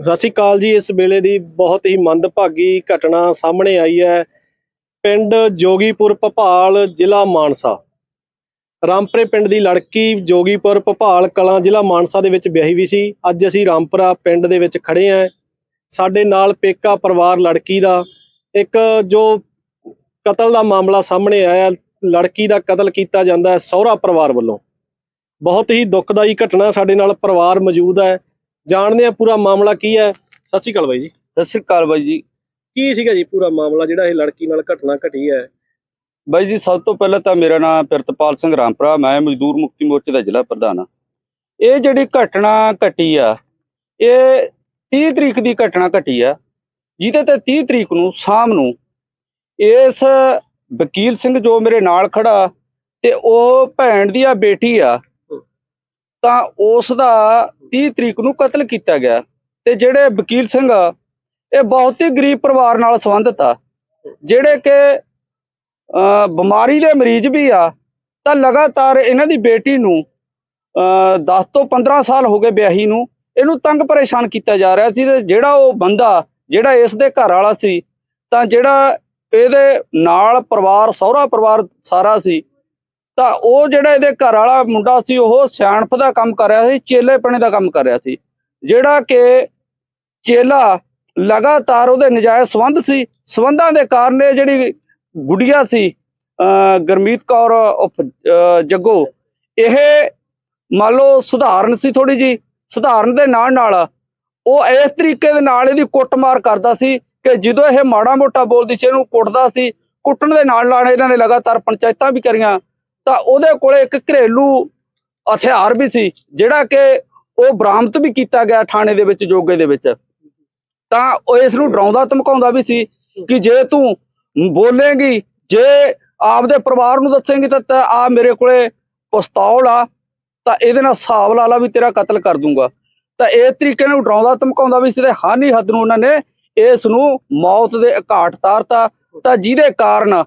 ਸਤਿ ਸ਼੍ਰੀ ਅਕਾਲ ਜੀ, ਇਸ ਵੇਲੇ ਦੀ ਬਹੁਤ ਹੀ ਮੰਦਭਾਗੀ ਘਟਨਾ ਸਾਹਮਣੇ ਆਈ ਹੈ। ਪਿੰਡ ਜੋਗੀਪੁਰ ਭਪਾਲ, ਜ਼ਿਲ੍ਹਾ ਮਾਨਸਾ। ਰਾਮਪੁਰੇ ਪਿੰਡ ਦੀ ਲੜਕੀ ਜੋਗੀਪੁਰ ਭਪਾਲ ਕਲਾਂ, ਜ਼ਿਲ੍ਹਾ ਮਾਨਸਾ ਦੇ ਵਿੱਚ ਵਿਆਹੀ ਵੀ ਸੀ। ਅੱਜ ਅਸੀਂ ਰਾਮਪੁਰਾ ਪਿੰਡ ਦੇ ਵਿੱਚ ਖੜੇ ਆਂ ਸਾਡੇ ਨਾਲ ਪੇਕਾ ਪਰਿਵਾਰ ਲੜਕੀ ਦਾ, ਇੱਕ ਜੋ ਕਤਲ ਦਾ ਮਾਮਲਾ ਸਾਹਮਣੇ ਆਇਆ, ਲੜਕੀ ਦਾ ਕਤਲ ਕੀਤਾ ਜਾਂਦਾ ਹੈ ਸਹੁਰਾ ਪਰਿਵਾਰ ਵੱਲੋਂ। ਬਹੁਤ ਹੀ ਦੁੱਖਦਾਈ ਘਟਨਾ ਸਾਡੇ ਨਾਲ ਪਰਿਵਾਰ ਮੌਜੂਦ ਹੈ। ਜਾਣਦੇ ਆ ਪੂਰਾ ਮਾਮਲਾ ਕੀ ਹੈ। ਸਤਿ ਸ਼੍ਰੀ ਅਕਾਲ ਬਾਈ ਜੀ। ਸਤਿ ਸ੍ਰੀ ਅਕਾਲ ਬਾਈ ਜੀ। ਕੀ ਸੀਗਾ ਜੀ ਪੂਰਾ ਮਾਮਲਾ ਜਿਹੜਾ ਇਹ ਲੜਕੀ ਨਾਲ ਘਟਨਾ ਘਟੀ ਹੈ? ਬਾਈ ਜੀ ਸਭ ਤੋਂ ਪਹਿਲਾਂ ਤਾਂ ਮੇਰਾ ਨਾਮ ਪ੍ਰਿਤਪਾਲ ਸਿੰਘ ਰਾਮਪੁਰਾ ਮੈਂ ਮਜ਼ਦੂਰ ਮੁਕਤੀ ਮੋਰਚੇ ਦਾ ਜ਼ਿਲ੍ਹਾ ਪ੍ਰਧਾਨ ਹਾਂ। ਇਹ ਜਿਹੜੀ ਘਟਨਾ ਘਟੀ ਆ ਇਹ 30 ਤਰੀਕ ਦੀ ਘਟਨਾ ਘਟੀ ਆ ਜਿਹਦੇ ਤੇ 30 ਤਰੀਕ ਨੂੰ ਸ਼ਾਮ ਨੂੰ ਇਸ ਵਕੀਲ ਸਿੰਘ ਜੋ ਮੇਰੇ ਨਾਲ ਖੜਾ ਤੇ ਉਹ ਭੈਣ ਦੀ ਆ ਬੇਟੀ ਆ ਤਾਂ ਉਸ ਦਾ 30 ਤਰੀਕ ਨੂੰ ਕਤਲ ਕੀਤਾ ਗਿਆ ਤੇ ਜਿਹੜੇ ਵਕੀਲ ਸਿੰਘ ਆ, ਇਹ ਬਹੁਤ ਹੀ ਗਰੀਬ ਪਰਿਵਾਰ ਨਾਲ ਸੰਬੰਧਿਤ ਆ। ਜਿਹੜੇ ਕਿ ਬਿਮਾਰੀ ਦੇ ਮਰੀਜ਼ ਵੀ ਆ ਤਾਂ ਲਗਾਤਾਰ ਇਹਨਾਂ ਦੀ ਬੇਟੀ ਨੂੰ ਅ, 10 ਤੋਂ 15 ਸਾਲ ਹੋ ਗਏ ਵਿਆਹੀ ਨੂੰ ਇਹਨੂੰ ਤੰਗ ਪਰੇਸ਼ਾਨ ਕੀਤਾ ਜਾ ਰਿਹਾ ਸੀ ਤੇ ਜਿਹੜਾ ਉਹ ਬੰਦਾ ਜਿਹੜਾ ਇਸ ਦੇ ਘਰ ਵਾਲਾ ਸੀ ਤਾਂ ਜਿਹੜਾ ਇਹਦੇ ਨਾਲ ਪਰਿਵਾਰ ਸਹੁਰਾ ਪਰਿਵਾਰ ਸਾਰਾ ਸੀ ਤਾਂ ਉਹ ਜਿਹੜਾ ਇਹਦੇ ਘਰ ਵਾਲਾ ਮੁੰਡਾ ਸੀ, ਉਹ ਸਿਆਣਪ ਦਾ ਕੰਮ ਕਰ ਰਿਹਾ ਸੀ, ਚੇਲੇਪਣੇ ਦਾ ਕੰਮ ਕਰ ਰਿਹਾ ਸੀ। ਜਿਹੜਾ ਕਿ ਚੇਲਾ ਲਗਾਤਾਰ ਉਹਦੇ ਨਜਾਇਜ਼ ਸੰਬੰਧ ਸੀ। ਸੰਬੰਧਾਂ ਦੇ ਕਾਰਨ ਇਹ ਜਿਹੜੀ ਗੁੜੀਆ ਸੀ, ਅਹ ਗੁਰਮੀਤ ਕੌਰ ਅਹ ਜੱਗੋ, ਇਹ ਮੰਨ ਲਓ ਸੁਧਾਰਨ ਸੀ ਥੋੜੀ ਜੀ ਸੁਧਾਰਨ ਦੇ ਨਾਲ ਨਾਲ ਉਹ ਇਸ ਤਰੀਕੇ ਦੇ ਨਾਲ ਇਹਦੀ ਕੁੱਟਮਾਰ ਕਰਦਾ ਸੀ ਕਿ ਜਦੋਂ ਇਹ ਮਾੜਾ ਮੋਟਾ ਬੋਲਦੀ ਸੀ, ਇਹਨੂੰ ਕੁੱਟਦਾ ਸੀ। ਕੁੱਟਣ ਦੇ ਨਾਲ ਨਾਲ ਇਹਨਾਂ ਨੇ ਲਗਾਤਾਰ ਪੰਚਾਇਤਾਂ ਵੀ ਕਰੀਆਂ। ਤਾਂ ਉਹਦੇ ਕੋਲੇ ਇੱਕ ਘਰੇਲੂ ਹਥਿਆਰ ਵੀ ਸੀ, ਜਿਹੜਾ ਕਿ ਉਹ ਬਰਾਮਦ ਵੀ ਕੀਤਾ ਗਿਆ ਥਾਣੇ ਦੇ ਵਿੱਚ, ਜੋਗੇ ਦੇ ਵਿੱਚ। ਤਾਂ ਉਹ ਇਸ ਨੂੰ ਡਰਾਉਂਦਾ, ਧਮਕਾਉਂਦਾ ਵੀ ਸੀ ਕਿ ਜੇ ਤੂੰ ਬੋਲੇਂਗੀ, ਜੇ ਆਪਦੇ ਪਰਿਵਾਰ ਨੂੰ ਦੱਸੇਂਗੀ ਤਾਂ ਆ ਮੇਰੇ ਕੋਲੇ ਪਿਸਤੌਲ ਆ, ਤਾਂ ਇਹਦੇ ਨਾਲ ਹਿਸਾਬ ਲਾ ਲਾ ਵੀ ਤੇਰਾ ਕਤਲ ਕਰ ਦੂੰਗਾ। ਤਾਂ ਇਸ ਤਰੀਕੇ ਨੂੰ ਡਰਾਉਂਦਾ, ਧਮਕਾਉਂਦਾ ਵੀ ਸੀ ਤੇ ਹਾਨੀ ਹੱਦ ਨੂੰ ਉਹਨਾਂ ਨੇ ਇਸ ਨੂੰ ਮੌਤ ਦੇ ਘਾਟ ਤਾਰਤਾ। ਤਾਂ ਜਿਹਦੇ ਕਾਰਨ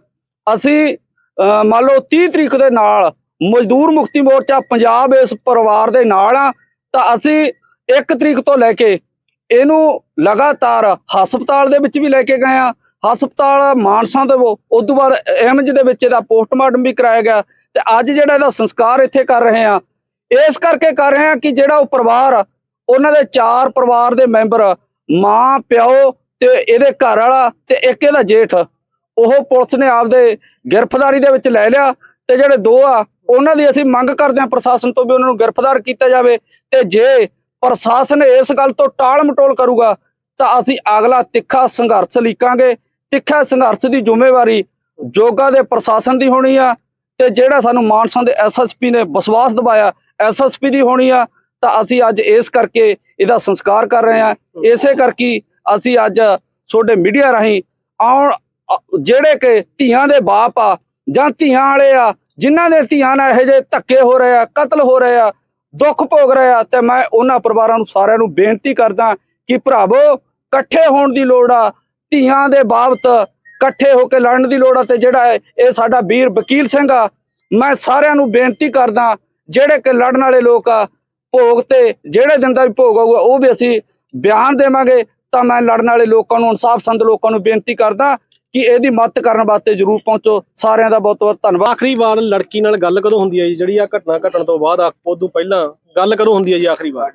ਅਸੀਂ ਮੰਨ ਲਓ 30 ਤਰੀਕ ਦੇ ਨਾਲ ਮਜ਼ਦੂਰ ਮੁਕਤੀ ਮੋਰਚਾ ਪੰਜਾਬ ਇਸ ਪਰਿਵਾਰ ਦੇ ਨਾਲ ਆ, ਤਾਂ ਅਸੀਂ 1 ਤਰੀਕ ਤੋਂ ਲੈ ਕੇ ਇਹਨੂੰ ਲਗਾਤਾਰ ਹਸਪਤਾਲ ਦੇ ਵਿੱਚ ਵੀ ਲੈ ਕੇ ਗਏ ਆ। ਹਸਪਤਾਲ ਮਾਨਸਾ ਦੇ ਉਹ ਤੋਂ ਬਾਅਦ ਐਮਜ ਦੇ ਵਿੱਚ ਇਹਦਾ ਪੋਸਟਮਾਰਟਮ ਵੀ ਕਰਾਇਆ ਗਿਆ। ਤੇ ਅੱਜ ਜਿਹੜਾ ਇਹਦਾ ਸੰਸਕਾਰ ਇੱਥੇ ਕਰ ਰਹੇ ਆ, ਇਸ ਕਰਕੇ ਕਰ ਰਹੇ ਆ ਕਿ ਜਿਹੜਾ ਉਹ ਪਰਿਵਾਰ, ਉਹਨਾਂ ਦੇ ਚਾਰ ਪਰਿਵਾਰ ਦੇ ਮੈਂਬਰ, ਮਾਂ, ਪਿਓ ਤੇ ਇਹਦੇ ਘਰ ਵਾਲਾ ਤੇ ਇੱਕ ਇਹਦਾ ਜੇਠ। ਉਹ ਪੁਲਿਸ ਨੇ ਆਪਦੇ ਗ੍ਰਿਫਤਾਰੀ ਦੇ ਵਿੱਚ ਲੈ ਲਿਆ ਤੇ ਜਿਹੜੇ ਦੋ ਆ ਉਹਨਾਂ ਦੀ ਅਸੀਂ ਮੰਗ ਕਰਦੇ ਹਾਂ ਪ੍ਰਸ਼ਾਸਨ ਤੋਂ ਵੀ ਉਹਨਾਂ ਨੂੰ ਗ੍ਰਿਫਤਾਰ ਕੀਤਾ ਜਾਵੇ ਤੇ ਜੇ ਪ੍ਰਸ਼ਾਸਨ ਇਸ ਗੱਲ ਤੋਂ ਟਾਲ ਮਟੋਲ ਕਰੂਗਾ ਤਾਂ ਅਸੀਂ ਅਗਲਾ ਤਿੱਖਾ ਸੰਘਰਸ਼ ਲੀਕਾਂਗੇ ਤਿੱਖਾ ਸੰਘਰਸ਼ ਦੀ ਜ਼ਿੰਮੇਵਾਰੀ ਜੋਗਾ ਦੇ ਪ੍ਰਸ਼ਾਸਨ ਦੀ ਹੋਣੀ ਆ ਤੇ ਜਿਹੜਾ ਸਾਨੂੰ ਮਾਨਸਾ ਦੇ ਐਸਐਸਪੀ ਨੇ ਵਿਸ਼ਵਾਸ ਦਿਵਾਇਆ ਐਸਐਸਪੀ ਦੀ ਹੋਣੀ ਆ ਤਾਂ ਅਸੀਂ ਅੱਜ ਇਸ ਕਰਕੇ ਇਹਦਾ ਸੰਸਕਾਰ ਕਰ ਰਹੇ ਆ ਇਸੇ ਕਰਕੇ ਅਸੀਂ ਅੱਜ ਤੁਹਾਡੇ ਮੀਡੀਆ ਰਾਹੀਂ ਆਉਣ ਜਿਹੜੇ ਕਿ ਧੀਆਂ ਦੇ ਬਾਪ ਆ ਜਾਂ ਧੀਆਂ ਵਾਲੇ ਆ, ਜਿਨ੍ਹਾਂ ਦੇ ਧੀਆਂ ਨਾਲ ਇਹੋ ਜਿਹੇ ਧੱਕੇ ਹੋ ਰਹੇ ਆ, ਕਤਲ ਹੋ ਰਹੇ ਆ, ਦੁੱਖ ਭੋਗ ਰਹੇ ਆ, ਤੇ ਮੈਂ ਉਹਨਾਂ ਪਰਿਵਾਰਾਂ ਨੂੰ ਸਾਰਿਆਂ ਨੂੰ ਬੇਨਤੀ ਕਰਦਾ ਕਿ ਭਰਾਵੋ, ਇਕੱਠੇ ਹੋਣ ਦੀ ਲੋੜ ਆ, ਧੀਆਂ ਦੇ ਬਾਬਤ ਇਕੱਠੇ ਹੋ ਕੇ ਲੜਨ ਦੀ ਲੋੜ ਆ, ਤੇ ਜਿਹੜਾ ਹੈ ਇਹ ਸਾਡਾ ਵੀਰ ਵਕੀਲ ਸਿੰਘ ਆ, ਮੈਂ ਸਾਰਿਆਂ ਨੂੰ ਬੇਨਤੀ ਕਰਦਾ, ਜਿਹੜੇ ਕਿ ਲੜਨ ਵਾਲੇ ਲੋਕ ਆ, ਭੋਗ ਤੇ ਜਿਹੜੇ ਦਿਨ ਦਾ ਵੀ ਭੋਗ ਆਊਗਾ, ਉਹ ਵੀ ਅਸੀਂ ਬਿਆਨ ਦੇਵਾਂਗੇ, ਤਾਂ ਮੈਂ ਲੜਨ ਵਾਲੇ ਲੋਕਾਂ ਨੂੰ, ਇਨਸਾਫ ਸੰਦ ਲੋਕਾਂ ਨੂੰ ਬੇਨਤੀ ਕਰਦਾ ਕਿ ਇਹਦੀ ਮਦਦ ਕਰਨ ਵਾਸਤੇ ਜਰੂਰ ਪਹੁੰਚੋ। ਸਾਰਿਆਂ ਦਾ ਬਹੁਤ ਬਹੁਤ ਧੰਨਵਾਦ। ਆਖਰੀ ਵਾਰ ਲੜਕੀ ਨਾਲ ਗੱਲ ਕਦੋਂ ਹੁੰਦੀ ਹੈ ਜੀ? ਜਿਹੜੀ ਆ ਘਟਨਾ ਘਟਣ ਤੋਂ ਬਾਅਦ ਆ- ਉਦੋਂ ਪਹਿਲਾਂ ਗੱਲ ਕਦੋਂ ਹੁੰਦੀ ਹੈ ਜੀ ਆਖਰੀ ਵਾਰ?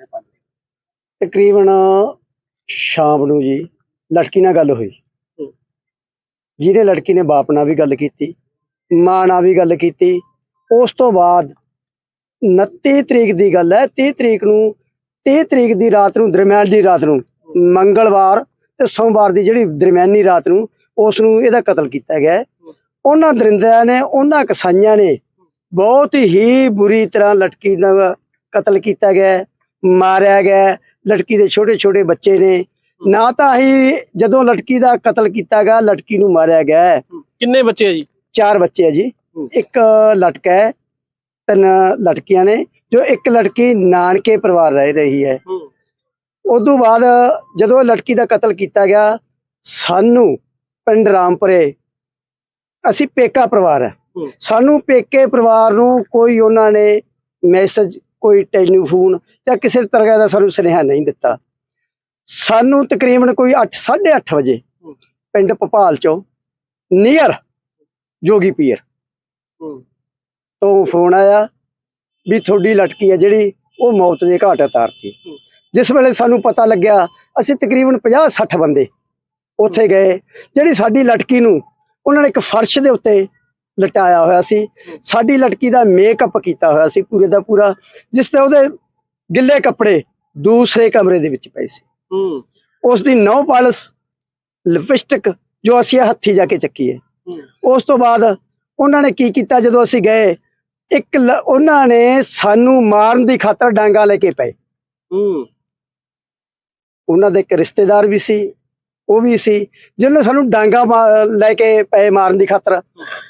ਤਕਰੀਬਨ ਸ਼ਾਮ ਨੂੰ ਜੀ ਲੜਕੀ ਨਾਲ ਗੱਲ ਹੋਈ। ਜਿਹਨੇ ਲੜਕੀ ਨੇ ਬਾਪ ਨਾਲ ਵੀ ਗੱਲ ਕੀਤੀ ਮਾਂ ਨਾਲ ਵੀ ਗੱਲ ਕੀਤੀ। ਉਸ ਤੋਂ ਬਾਅਦ 29 ਤਰੀਕ ਦੀ ਗੱਲ ਹੈ 30 ਤਰੀਕ ਨੂੰ 30 ਤਰੀਕ ਦੀ ਰਾਤ ਨੂੰ ਦਰਮਿਆਨ ਦੀ ਰਾਤ ਨੂੰ ਮੰਗਲਵਾਰ ਤੇ ਸੋਮਵਾਰ ਦੀ ਜਿਹੜੀ ਦਰਮਿਆਨੀ ਰਾਤ ਨੂੰ ਉਸ ਨੂੰ ਇਹਦਾ ਕਤਲ ਕੀਤਾ ਗਿਆ ਹੈ। ਉਹਨਾਂ ਦਰਿੰਦਿਆਂ ਨੇ ਉਹਨਾਂ ਕਸਾਈਆਂ ਨੇ ਬਹੁਤ ਹੀ ਬੁਰੀ ਤਰ੍ਹਾਂ ਲੜਕੀ ਦਾ ਕਤਲ ਕੀਤਾ ਗਿਆ ਮਾਰਿਆ ਗਿਆ ਹੈ। ਲੜਕੀ ਦੇ ਛੋਟੇ ਛੋਟੇ ਬੱਚੇ ਨੇ ਨਾ ਤਾਂ ਹੀ ਜਦੋਂ ਲੜਕੀ ਦਾ ਕਤਲ ਕੀਤਾ ਗਿਆ ਲੜਕੀ ਨੂੰ ਮਾਰਿਆ ਗਿਆ। ਕਿੰਨੇ ਬੱਚੇ ਆ ਜੀ ਚਾਰ ਬੱਚੇ ਹੈ ਜੀ। ਇੱਕ ਲੜਕਾ ਹੈ ਤਿੰਨ ਲੜਕੀਆਂ ਨੇ ਜੋ ਇੱਕ ਲੜਕੀ ਨਾਨਕੇ ਪਰਿਵਾਰ ਰਹਿ ਰਹੀ ਹੈ ਤੋਂ ਬਾਅਦ ਜਦੋਂ ਲੜਕੀ ਦਾ ਕਤਲ ਕੀਤਾ ਗਿਆ ਸਾਨੂੰ ਪਿੰਡ ਰਾਮਪੁਰੇ ਅਸੀਂ ਪੇਕਾ ਪਰਿਵਾਰ ਹੈ। ਸਾਨੂੰ ਪੇਕੇ ਪਰਿਵਾਰ ਨੂੰ ਕੋਈ ਉਹਨਾਂ ਨੇ ਮੈਸੇਜ ਕੋਈ ਟੈਲੀਫੋਨ ਜਾਂ ਕਿਸੇ ਤਰ੍ਹਾਂ ਦਾ ਸਾਨੂੰ ਸੁਨੇਹਾ ਨਹੀਂ ਦਿੱਤਾ ਸਾਨੂੰ ਤਕਰੀਬਨ ਕੋਈ 8 8:30 ਵਜੇ। ਪਿੰਡ ਭੋਪਾਲ ਚੋਂ ਨੀਅਰ ਜੋਗੀ ਪੀਰ ਤੋਂ ਫੋਨ ਆਇਆ ਵੀ ਤੁਹਾਡੀ ਲਟਕੀ ਹੈ ਜਿਹੜੀ ਉਹ ਮੌਤ ਦੇ ਘਾਟ ਉਤਾਰਤੀ। ਜਿਸ ਵੇਲੇ ਸਾਨੂੰ ਪਤਾ ਲੱਗਿਆ ਅਸੀਂ ਤਕਰੀਬਨ 50 60 ਬੰਦੇ ਉੱਥੇ ਗਏ। ਜਿਹੜੀ ਸਾਡੀ ਲਟਕੀ ਨੂੰ ਉਹਨਾਂ ਨੇ ਇੱਕ ਫਰਸ਼ ਦੇ ਉੱਤੇ ਲਟਾਇਆ ਹੋਇਆ ਸੀ। ਸਾਡੀ ਲਟਕੀ ਦਾ ਮੇਕਅਪ ਕੀਤਾ ਹੋਇਆ ਸੀ ਪੂਰੇ ਦਾ ਪੂਰਾ ਜਿਸ ਤੇ ਉਹਦੇ ਗਿੱਲੇ ਕੱਪੜੇ ਦੂਸਰੇ ਕਮਰੇ ਦੇ ਵਿੱਚ ਪਏ ਸੀ। ਉਸ ਦੀ ਨੌ ਪਾਲਸ ਲਿਪਸਟਿਕ ਜੋ ਅਸੀਂ ਹੱਥੀ ਜਾ ਕੇ ਚੱਕੀ ਹੈ। ਉਸ ਤੋਂ ਬਾਅਦ ਉਹਨਾਂ ਨੇ ਕੀ ਕੀਤਾ ਜਦੋਂ ਅਸੀਂ ਗਏ ਇੱਕ ਉਹਨਾਂ ਨੇ ਸਾਨੂੰ ਮਾਰਨ ਦੀ ਖਾਤਰ ਡਾਂਗਾ ਲੈ ਕੇ ਪਏ। ਉਹਨਾਂ ਦੇ ਇੱਕ ਰਿਸ਼ਤੇਦਾਰ ਵੀ ਸੀ ਉਹ ਵੀ ਸੀ ਜਿਹਨਾਂ ਸਾਨੂੰ ਡਾਂਗਾ ਲੈ ਕੇ ਪਏ ਮਾਰਨ ਦੀ ਖਾਤਰ।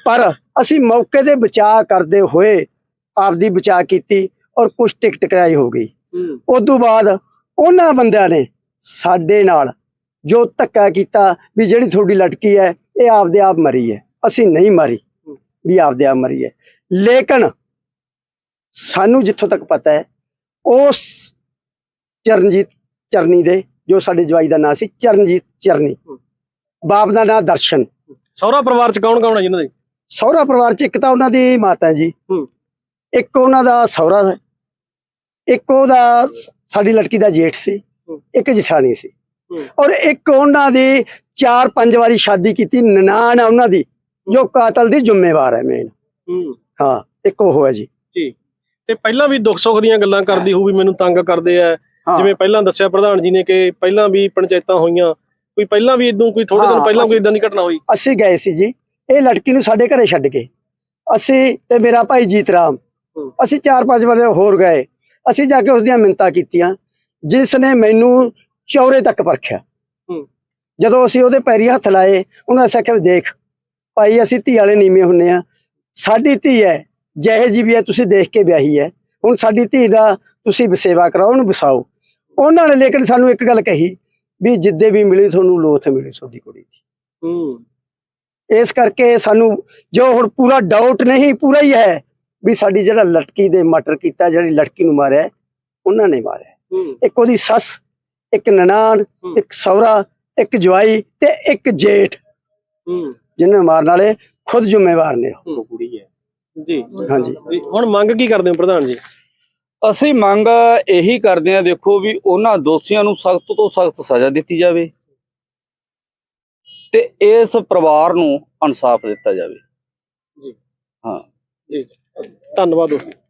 ਪਰ ਅਸੀਂ ਮੌਕੇ ਤੇ ਬਚਾਅ ਕਰਦੇ ਹੋਏ ਆਪਦੀ ਬਚਾਅ ਕੀਤੀ ਔਰ ਕੁਛ ਟਿਕ ਟਿਕਾਈ ਹੋ ਗਈ। ਉਸ ਤੋਂ ਬਾਅਦ ਉਹਨਾਂ ਬੰਦਿਆਂ ਨੇ ਸਾਡੇ ਨਾਲ ਜੋ ਧੱਕਾ ਕੀਤਾ ਵੀ ਜਿਹੜੀ ਤੁਹਾਡੀ ਲਟਕੀ ਹੈ ਇਹ ਆਪਦੇ ਆਪ ਮਰੀ ਹੈ। ਅਸੀਂ ਨਹੀਂ ਮਾਰੀ ਵੀ ਆਪਦੇ ਆਪ ਮਰੀ ਹੈ। ਲੇਕਿਨ ਸਾਨੂੰ ਜਿੱਥੋਂ ਤੱਕ ਪਤਾ ਹੈ ਉਸ ਚਰਨਜੀਤ ਚਰਨੀ ਦੇ ਜੋ ਸਾਡੇ ਜਵਾਈ ਦਾ ਨਾਂ ਸੀ ਚਰਨਜੀਤ ਚਰਨੀ। ਬਾਪ ਦਾ ਨਾਂ ਦਰਸ਼ਨ। ਸਹੁਰਾ ਪਰਿਵਾਰ ਚ ਕੌਣ ਕੌਣ ਹੈ ਜਿਨ੍ਹਾਂ ਦੇ? ਸਹੁਰਾ ਪਰਿਵਾਰ ਚ ਇੱਕ ਤਾਂ ਉਹਨਾਂ ਦੀ ਮਾਤਾ ਜੀ। ਇੱਕ ਉਹਨਾਂ ਦਾ ਸਹੁਰਾ ਇੱਕ ਉਹਦਾ ਸਾਡੀ ਲੜਕੀ ਦਾ ਜੇਠ ਸੀ। ਇੱਕ ਜਠਾਣੀ ਸੀ। ਔਰ ਇੱਕ ਉਹਨਾਂ ਦੀ ਚਾਰ ਪੰਜ ਵਾਰੀ ਸ਼ਾਦੀ ਕੀਤੀ ਨਨਾਣ ਆ ਉਹਨਾਂ ਦੀ ਜੋ ਕਾਤਲ ਦੀ ਜ਼ਿੰਮੇਵਾਰ ਹੈ ਮੇਨ ਹੂੰ। ਇੱਕ ਉਹ ਹੈ ਜੀ। ਜੀ। ਤੇ ਪਹਿਲਾਂ ਵੀ ਦੁੱਖ ਸੁੱਖ ਦੀਆਂ ਗੱਲਾਂ ਕਰਦੀ ਹੋਊ ਵੀ ਮੈਨੂੰ ਤੰਗ ਕਰਦੇ ਆ। ਜਿਵੇਂ ਪਹਿਲਾਂ ਦੱਸਿਆ ਪ੍ਰਧਾਨ ਜੀ ਨੇ ਕਿ ਪਹਿਲਾਂ ਵੀ ਪੰਚਾਇਤਾਂ ਹੋਈਆਂ ਕੋਈ ਪਹਿਲਾਂ ਵੀ ਇਦੋਂ ਕੋਈ ਥੋੜੇ ਦਿਨ ਪਹਿਲਾਂ ਕੋਈ ਅਸੀਂ- ਇਦਾਂ ਦੀ ਘਟਨਾ ਹੋਈ? ਅਸੀਂ ਗਏ ਸੀ ਜੀ ਇਹ ਲੜਕੀ ਨੂੰ ਸਾਡੇ ਘਰੇ ਛੱਡ ਕੇ। ਅਸੀਂ ਤੇ ਮੇਰਾ ਭਾਈ ਜੀਤ ਰਾਮ। ਅਸੀਂ ਚਾਰ ਪੰਜ ਬੰਦੇ ਹੋਰ ਗਏ। ਅਸੀਂ ਜਾ ਕੇ ਉਸ ਦੀਆਂ ਮਿੰਤਾਂ ਕੀਤੀਆਂ ਜਿਸ ਨੇ ਮੈਨੂੰ ਚੌਰੇ ਤੱਕ ਪਰਖਿਆ। ਜਦੋਂ ਅਸੀਂ ਉਹਦੇ ਪੈਰੀ ਹੱਥ ਲਾਏ ਉਹਨਾਂ ਨੇ ਆਖਿਆ ਵੀ ਦੇਖ ਭਾਈ ਅਸੀਂ ਧੀ ਵਾਲੇ ਨੀਵੇਂ ਹੁੰਨੇ ਆ। ਸਾਡੀ ਧੀ ਹੈ ਜਿਹੇ ਜੀ ਵੀ ਹੈ ਤੁਸੀਂ ਦੇਖ ਕੇ ਵਿਆਹੀ ਹੈ ਹੁਣ ਸਾਡੀ ਧੀ ਦਾ ਤੁਸੀਂ ਸੇਵਾ ਕਰਾਓ ਉਹਨੂੰ ਵਸਾਓ। ਉਹਨਾਂ ਨੇ ਲੇਕਿਨ ਸਾਨੂੰ ਇੱਕ ਗੱਲ ਕਹੀ ਵੀ ਜਿੱਦੇ ਵੀ ਮਿਲੀ ਤੁਹਾਨੂੰ ਲੋਥ ਮਿਲੀ ਤੁਹਾਡੀ ਕੁੜੀ ਦੀ। ਹੂੰ। ਇਸ ਕਰਕੇ ਸਾਨੂੰ ਜੋ ਹੁਣ ਪੂਰਾ ਡਾਊਟ ਨਹੀਂ ਪੂਰਾ ਹੀ ਹੈ ਵੀ ਸਾਡੀ ਜਿਹੜਾ ਲਟਕੀ ਦੇ ਮਟਰ ਕੀਤਾ ਜਿਹੜੀ ਲੜਕੀ ਨੂੰ ਮਾਰਿਆ ਉਹਨਾਂ ਨੇ ਮਾਰਿਆ। ਹੂੰ। ਇੱਕ ਉਹਦੀ ਸੱਸ ਇੱਕ ਨਨਾਣ। ਇੱਕ ਸਹੁਰਾ ਇੱਕ ਜਵਾਈ ਤੇ ਇੱਕ ਜੇਠ। ਹੂੰ। ਜਿਹਨਾਂ ਨੂੰ ਮਾਰਨ ਵਾਲੇ ਖੁਦ ਜ਼ਿੰਮੇਵਾਰ ਨੇ ਉਹ। ਕੁੜੀ ਹੈ। ਜੀ। ਹਾਂਜੀ। ਜੀ। ਹੁਣ ਮੰਗ ਕੀ ਕਰਦੇ ਹੋ ਪ੍ਰਧਾਨ ਜੀ? ਅਸੀਂ ਮੰਗ ਇਹੀ ਕਰਦੇ ਆ ਦੇਖੋ ਵੀ ਉਹਨਾਂ ਦੋਸ਼ੀਆਂ ਨੂੰ ਸਖਤ ਤੋਂ ਸਖਤ ਸਜ਼ਾ ਦਿੱਤੀ ਜਾਵੇ ਤੇ ਇਸ ਪਰਿਵਾਰ ਨੂੰ ਇਨਸਾਫ ਦਿੱਤਾ ਜਾਵੇ। ਜੀ। ਹਾਂ। ਜੀ। ਧੰਨਵਾਦ ਦੋਸਤੋ।